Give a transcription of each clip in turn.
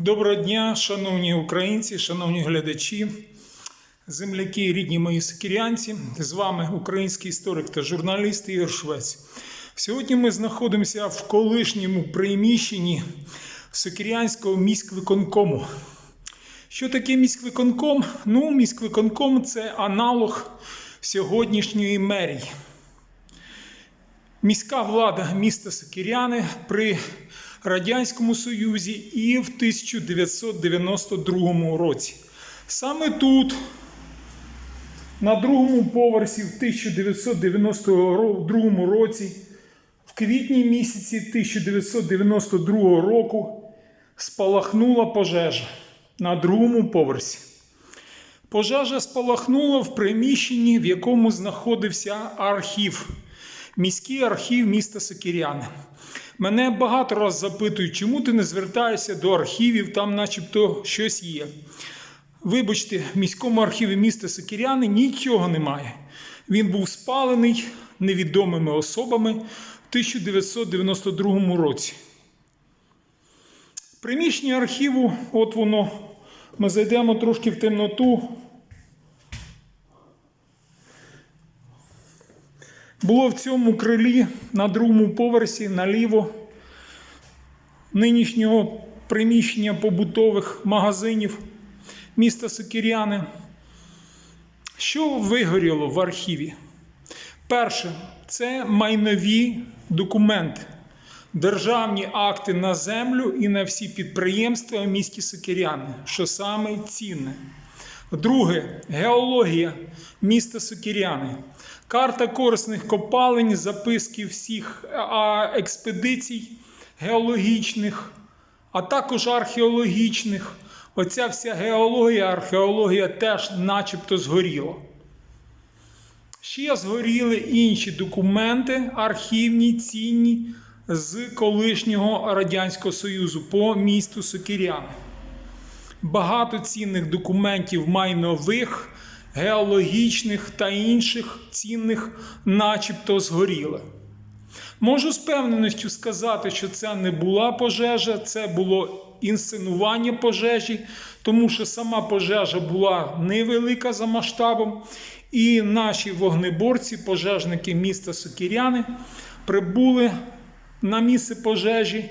Доброго дня, шановні українці, шановні глядачі, земляки, рідні мої сокірянці. З вами український історик та журналіст Ігор Швець. Сьогодні ми знаходимося в колишньому приміщенні Сокірянського міськвиконкому. Що таке міськвиконком? Ну, міськвиконком це аналог сьогоднішньої мерії. Міська влада міста Сокіряни при Радянському Союзі і в 1992 році. Саме тут, на другому поверсі, в 1992 році, в квітні місяці 1992 року, спалахнула пожежа на другому поверсі. Пожежа спалахнула в приміщенні, в якому знаходився архів, міський архів міста Сокіряни. Мене багато раз запитують, чому ти не звертаєшся до архівів, там начебто щось є. Вибачте, в міському архіві міста Сокіряни нічого немає. Він був спалений невідомими особами в 1992 році. Приміщення архіву, от воно, ми зайдемо трошки в темноту. Було в цьому крилі на другому поверсі наліво нинішнього приміщення побутових магазинів міста Сокіряни. Що вигоріло в архіві? Перше, це майнові документи, державні акти на землю і на всі підприємства в місті Сокіряни, що саме цінне. Друге, геологія міста Сокіряни. Карта корисних копалень, записки всіх експедицій геологічних, а також археологічних. Оця вся геологія, археологія теж начебто згоріла. Ще згоріли інші документи, архівні, цінні з колишнього Радянського Союзу по місту Сокіряни. Багато цінних документів майнових, геологічних та інших цінних, начебто згоріли. Можу з певненістю сказати, що це не була пожежа, це було інсценування пожежі, тому що сама пожежа була невелика за масштабом. І наші вогнеборці, пожежники міста Сокіряни, прибули на місце пожежі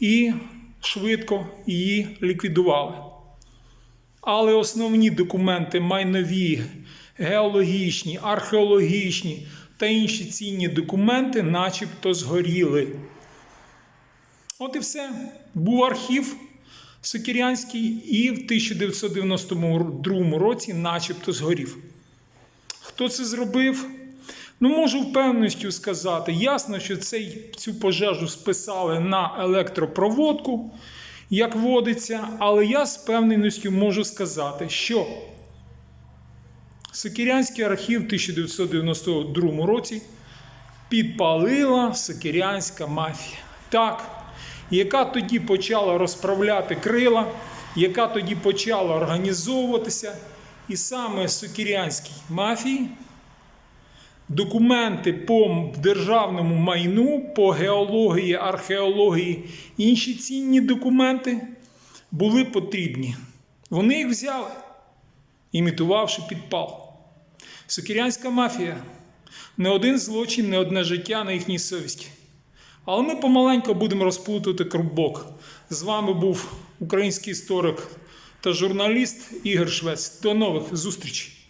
і швидко її ліквідували. Але основні документи майнові, геологічні, археологічні та інші цінні документи, начебто згоріли. От і все. Був архів Сокірянський і в 1992 році начебто згорів. Хто це зробив? Ну, можу впевненістю сказати. Ясно, що цей, цю пожежу списали на електропроводку, як водиться, але я з певненістю можу сказати, що Сокірянський архів в 1992 році підпалила Сокірянська мафія. Так, яка тоді почала розправляти крила, яка тоді почала організовуватися, і саме Сокірянській мафії документи по державному майну, по геології, археології, інші цінні документи були потрібні. Вони їх взяли, імітувавши підпал. Сокірянська мафія не один злочин, не одне життя на їхній совісті. Але ми помаленько будемо розплутувати крубок. З вами був український історик та журналіст Ігор Швець. До нових зустрічей!